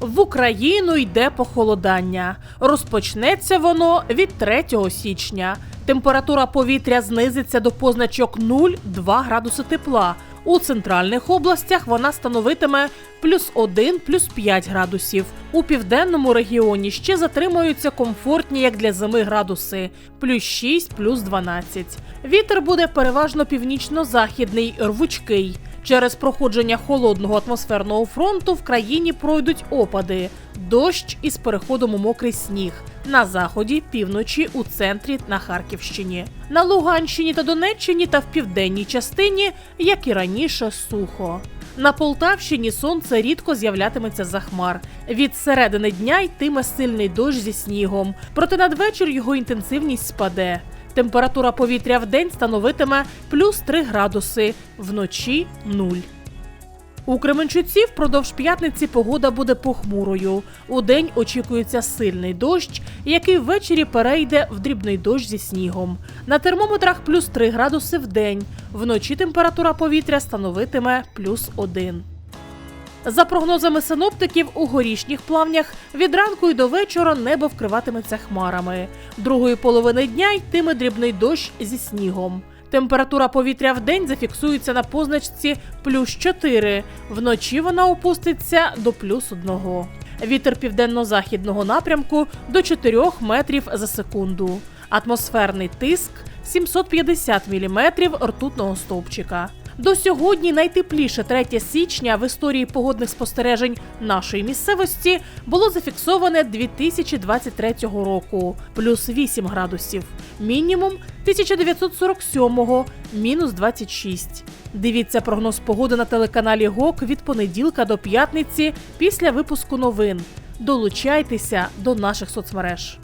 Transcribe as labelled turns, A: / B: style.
A: В Україну йде похолодання. Розпочнеться воно від 3 січня. Температура повітря знизиться до позначок 0-2 градуси тепла. У центральних областях вона становитиме плюс 1, плюс 5 градусів. У південному регіоні ще затримуються комфортні, як для зими, градуси плюс 6, плюс 12. Вітер буде переважно північно-західний, рвучкий. Через проходження холодного атмосферного фронту в країні пройдуть опади, дощ із переходом у мокрий сніг на заході, півночі, у центрі на Харківщині, на Луганщині та Донеччині та в південній частині, як і раніше, сухо. На Полтавщині сонце рідко з'являтиметься за хмар. Від середини дня йтиме сильний дощ зі снігом, проте надвечір його інтенсивність спаде. Температура повітря в день становитиме плюс 3 градуси, вночі 0. У Кременчуці впродовж п'ятниці погода буде похмурою. У день очікується сильний дощ, який ввечері перейде в дрібний дощ зі снігом. На термометрах плюс 3 градуси в день. Вночі температура повітря становитиме плюс 1. За прогнозами синоптиків, у горішніх плавнях від ранку й до вечора небо вкриватиметься хмарами. Другої половини дня йтиме дрібний дощ зі снігом. Температура повітря в день зафіксується на позначці плюс 4. Вночі вона опуститься до плюс 1. Вітер південно-західного напрямку до 4 метрів за секунду. Атмосферний тиск 750 мм ртутного стовпчика. До сьогодні найтепліше 3 січня в історії погодних спостережень нашої місцевості було зафіксоване 2023 року плюс 8 градусів, мінімум 1947 мінус 26. Дивіться прогноз погоди на телеканалі ГОК від понеділка до п'ятниці після випуску новин. Долучайтеся до наших соцмереж.